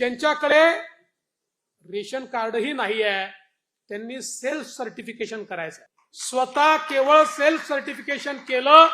ज्यांच्याकडे रेशन कार्डही नाही आहे त्यांनी सेल्फ सर्टिफिकेशन करायचं आहे. स्वतः केवळ सेल्फ सर्टिफिकेशन केलं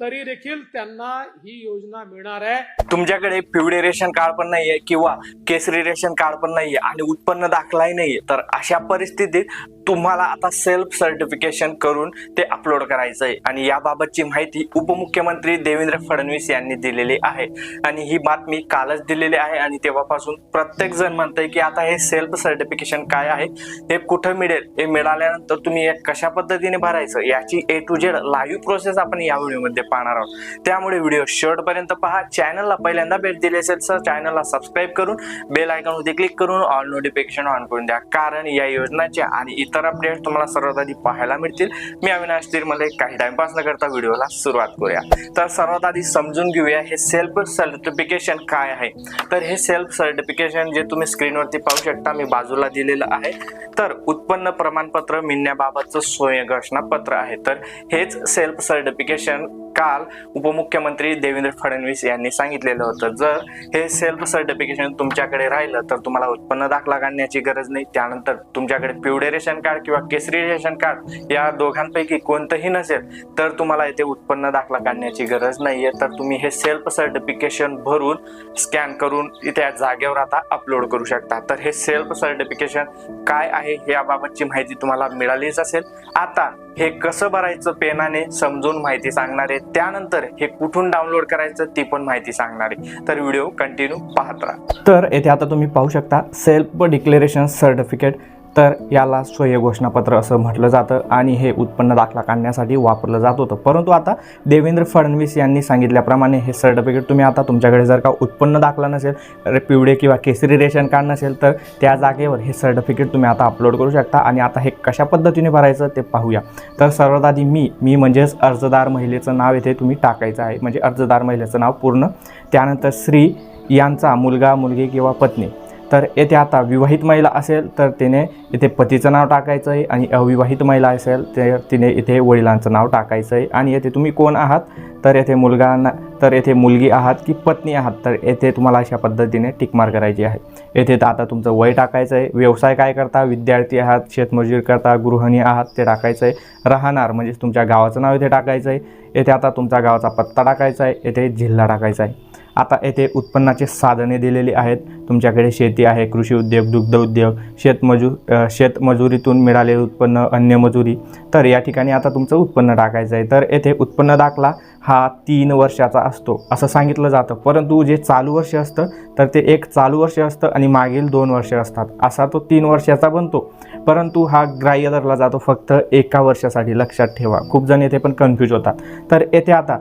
तरी देखील त्यांना ही योजना मिळणार आहे. तुमच्याकडे पिवळे रेशन कार्ड पण नाहीये किंवा केसरी रेशन कार्ड पण नाहीये आणि उत्पन्न दाखलाही नाहीये तर अशा परिस्थितीत तुम्हाला आता सेल्फ सर्टिफिकेशन करून ते अपलोड करायचं आहे आणि याबाबतची माहिती उपमुख्यमंत्री देवेंद्र फडणवीस यांनी दिलेली आहे. आणि ही बातमी कालच दिलेली आहे आणि तेव्हापासून प्रत्येक जण म्हणतंय की आता हे सेल्फ सर्टिफिकेशन काय आहे हे कुठं मिळेल हे मिळाल्यानंतर तुम्ही कशा पद्धतीने भरायचं याची A to Z live process आपण या व्हिडिओमध्ये पाहणार आहोत. त्यामुळे व्हिडिओ शेवटपर्यंत पहा. चॅनलला पहिल्यांदा भेट दिली असेल तर चॅनलला सबस्क्राईब करून बेल आयकॉनवरती क्लिक करून ऑल नोटिफिकेशन ऑन करून द्या. कारण या योजनाचे आणि इतर अपडेट तुम्हाला सर्वात आधी पाहायला मिळतील. मी अविनाश तिरमले. काही टाइमपास न करता व्हिडिओला सुरुवात करूया. तर सर्वात आधी समजून घेऊया हे सेल्फ सर्टिफिकेशन काय आहे. तर हे सेल्फ सर्टिफिकेशन जे तुम्ही स्क्रीनवरती पाहू शकता मी बाजूला दिलेलं आहे. तर उत्पन्न प्रमाणपत्र मिळण्याबाबतचं स्वयं घोषणापत्र आहे. तर हेच सेल्फ सर्टिफिकेशन काल उपमुख्यमंत्री देवेंद्र फडणवीस यांनी सांगितलेलं होतं जर हे सेल्फ सर्टिफिकेशन तुमच्याकडे राहिलं तर तुम्हाला उत्पन्न दाखला काढण्याची गरज नाही. त्यानंतर तुमच्याकडे पिवळे रेशन कार्ड किंवा केसरी रेशन कार्ड या दोघांपैकी कोणतंही नसेल तर तुम्हाला इथे उत्पन्न दाखला काढण्याची गरज नाहीये. तर तुम्ही हे सेल्फ सर्टिफिकेशन भरून स्कॅन करून इथे जागेवर आता अपलोड करू शकता. तर हे सेल्फ सर्टिफिकेशन काय आहे याबाबतची माहिती तुम्हाला मिळालीच असेल. आता हे कसं भरायचं पेनाने समजून माहिती सांगणार आहे. त्यानंतर हे कुठून डाउनलोड करायचं ती पण माहिती सांगणार आहे. तर व्हिडिओ कंटिन्यू पाहत राहा. तर येथे आता तुम्ही पाहू शकता सेल्फ डिक्लेरेशन सर्टिफिकेट तर याला स्वयं घोषणापत्र असं म्हटलं जातं आणि हे उत्पन्न दाखला काढण्यासाठी वापरलं जात होतं. परंतु आता देवेंद्र फडणवीस यांनी सांगितल्याप्रमाणे हे सर्टिफिकेट तुम्ही आता तुमच्याकडे जर का उत्पन्न दाखला नसेल पिवळे किंवा केसरी रेशन कार्ड नसेल तर त्या जागेवर हे सर्टिफिकेट तुम्ही आता अपलोड करू शकता आणि आता हे कशा पद्धतीने भरायचं ते पाहूया. तर सर्वात आधी मी मी म्हणजेच अर्जदार महिलेचं नाव येथे तुम्ही टाकायचं आहे. म्हणजे अर्जदार महिलेचं नाव पूर्ण. त्यानंतर श्री यांचा मुलगा मुलगी किंवा पत्नी. तर येथे आता विवाहित महिला असेल तर तिने इथे पतीचं नाव टाकायचं आहे आणि अविवाहित महिला असेल तर तिने इथे वडिलांचं नाव टाकायचं आहे आणि येथे तुम्ही कोण आहात? तर येथे मुलगा तर येथे मुलगी आहात की पत्नी आहात? तर येथे तुम्हाला अशा पद्धतीने टिकमार करायची आहे. येथे तर आता तुमचं वय टाकायचं आहे व्यवसाय काय करता? विद्यार्थी आहात शेतमजूर करता गृहिणी आहात ते टाकायचं आहे राहणार म्हणजे तुमच्या गावाचं नाव येथे टाकायचं आहे येथे आता तुमच्या गावाचा पत्ता टाकायचा आहे येथे जिल्हा टाकायचा आहे आता येथे उत्पन्नाचे साधने दिलेली आहेत. तुमच्याकडे शेती आहे कृषी उद्योग दुग्ध उद्योग शेतमजूर शेतमजुरीतून मिळालेले उत्पन्न अन्य मजुरी. तर या ठिकाणी आता तुमचं उत्पन्न टाकायचं आहे तर येथे उत्पन्न दाखला. हा हा तीन वर्षाचा असतो असं सांगितलं जातं. परंतु जे चालू वर्ष असतं तर ते एक चालू वर्ष असतं आणि मागील दोन वर्ष असतात. असा तो तीन वर्षाचा बनतो. परंतु हा ग्राह्य धरला जातो फक्त एका वर्षासाठी लक्षात ठेवा. खूप जण येथे पण कन्फ्यूज होतात. तर येथे आता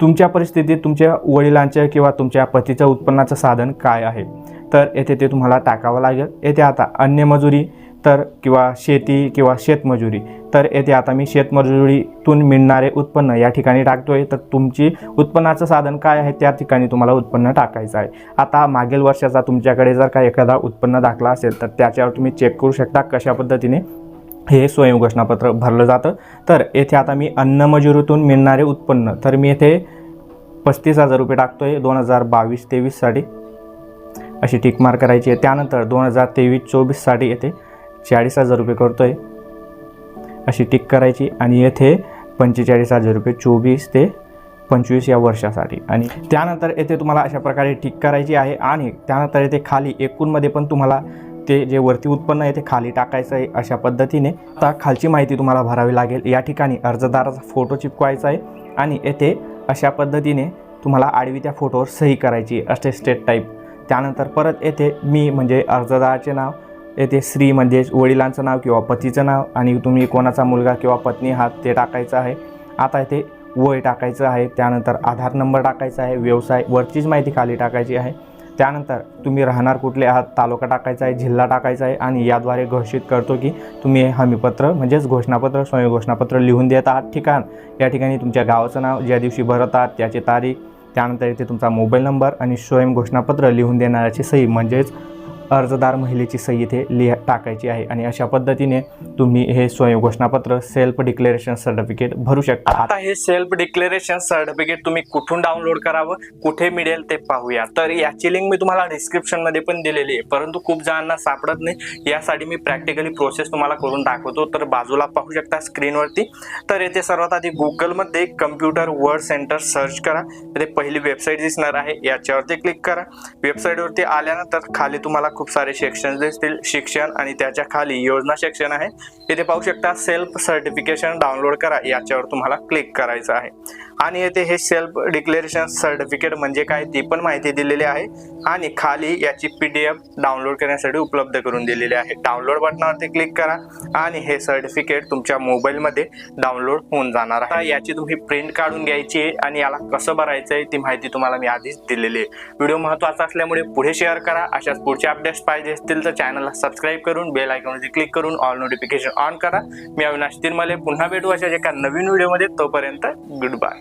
तुमच्या परिस्थितीत तुमच्या वडिलांच्या किंवा तुमच्या पतीच्या उत्पन्नाचं साधन काय आहे? तर येथे ते तुम्हाला टाकावं लागेल. येथे आता अन्य मजुरी तर किंवा शेती किंवा शेतमजुरी तर येथे आता मी शेतमजुरीतून मिळणारे उत्पन्न या ठिकाणी टाकतोय. तर तुमची उत्पन्नाचं साधन काय आहे? त्या ठिकाणी तुम्हाला उत्पन्न टाकायचं आहे. आता मागील वर्षाचा तुमच्याकडे जर का एखादा उत्पन्न दाखला असेल तर त्याच्यावर तुम्ही चेक करू शकता कशा पद्धतीने हे स्वयंघोषणापत्र भरलं जातं. तर येथे आता मी अन्न मजुरीतून मिळणारे उत्पन्न तर मी येथे पस्तीस हजार रुपये टाकतोय. दोन हजार बावीस तेवीससाठी अशी टिक करायची आहे. त्यानंतर दोन हजार तेवीस चोवीससाठी येथे चाळीस हजार रुपये करतोय. अशी टिक करायची आणि येथे पंचेचाळीस हजार रुपये चोवीस ते पंचवीस या वर्षासाठी. आणि त्यानंतर येथे तुम्हाला अशा प्रकारे टिक करायची आहे आणि त्यानंतर येथे खाली एकूणमध्ये पण तुम्हाला ते जे वरती उत्पन्न आहे ते खाली टाकायचं आहे अशा पद्धतीने. आता खालची माहिती तुम्हाला भरावी लागेल. या ठिकाणी अर्जदाराचा फोटो चिपकवायचा आहे आणि येथे अशा पद्धतीने तुम्हाला आडवी त्या फोटोवर सही करायची असे स्टेट टाईप त्यानंतर परत येथे मी म्हणजे अर्जदाराचे नाव येथे स्त्री म्हणजे वडिलांचं नाव किंवा पतीचं नाव आणि तुम्ही कोणाचा मुलगा किंवा पत्नी आहात ते टाकायचं आहे. आता इथे वय टाकायचं आहे. त्यानंतर आधार नंबर टाकायचा आहे. व्यवसाय वरचीच माहिती खाली टाकायची आहे. त्यानंतर तुम्ही राहणार कुठले आहात? तालुका टाकायचा आहे जिल्हा टाकायचा आहे आणि याद्वारे घोषित करतो की तुम्ही हमीपत्र म्हणजेच घोषणापत्र स्वयं घोषणापत्र लिहून देत आहात ठिकाण. या ठिकाणी तुमच्या गावाचं नाव ज्या दिवशी भरत आहात त्याची तारीख त्यानंतर इथे तुमचा मोबाईल नंबर आणि स्वयं घोषणापत्र लिहून देणाऱ्याची सही म्हणजेच अर्जदार महिलेची सही इथे लिहा टाकायची आहे आणि अशा पद्धतीने तुम्ही हे स्वयं घोषणापत्र सेल्फ डिक्लेरेशन सर्टिफिकेट भरू शकता. आता हे सेल्फ डिक्लेरेशन सर्टिफिकेट तुम्ही कुठून डाउनलोड करावं कुठे मिळेल ते पाहूया. तर याची लिंक मी तुम्हाला डिस्क्रिप्शनमध्ये पण दिलेली आहे. परंतु खूप जणांना सापडत नाही. यासाठी मी प्रॅक्टिकली प्रोसेस तुम्हाला करून दाखवतो. तर बाजूला पाहू शकता स्क्रीनवरती तर येथे सर्वात आधी गुगलमध्ये कम्प्युटर वर्ड सेंटर सर्च करा. इथे पहिली वेबसाईट दिसणार आहे. याच्यावरती क्लिक करा. वेबसाईटवरती आल्यानंतर खाली तुम्हाला खूप सारे सेक्शन दिसतील. शिक्षण आणि त्याच्याखाली योजना सेक्शन आहे. इथे पाहू शकता सेल्फ सर्टिफिकेशन डाउनलोड करा. याच्यावर तुम्हाला क्लिक करायचं आहे. आणि येथे हे सेल्फ डिक्लेरेशन सर्टिफिकेट म्हणजे काय ती पण माहिती दिलेली आहे. आणि खाली याची पी डी एफ डाउनलोड करण्यासाठी उपलब्ध करून दिलेली आहे. डाउनलोड बटनावरती क्लिक करा आणि हे सर्टिफिकेट तुमच्या मोबाईलमध्ये डाउनलोड होऊन जाणार आहे. याची तुम्ही प्रिंट काढून घ्यायची आहे आणि याला कसं भरायचं आहे ती माहिती तुम्हाला मी आधीच दिलेली आहे. व्हिडिओ महत्त्वाचा असल्यामुळे पुढे शेअर करा. अशाच पुढचे अपडेट्स पाहिजे असतील तर चॅनलला सबस्क्राईब करून बेल आयकॉनवरती क्लिक करून ऑल नोटिफिकेशन ऑन करा. मी अविनाश तिरमले. पुन्हा भेटू अशा एका नवीन व्हिडिओमध्ये तोपर्यंत गुड बाय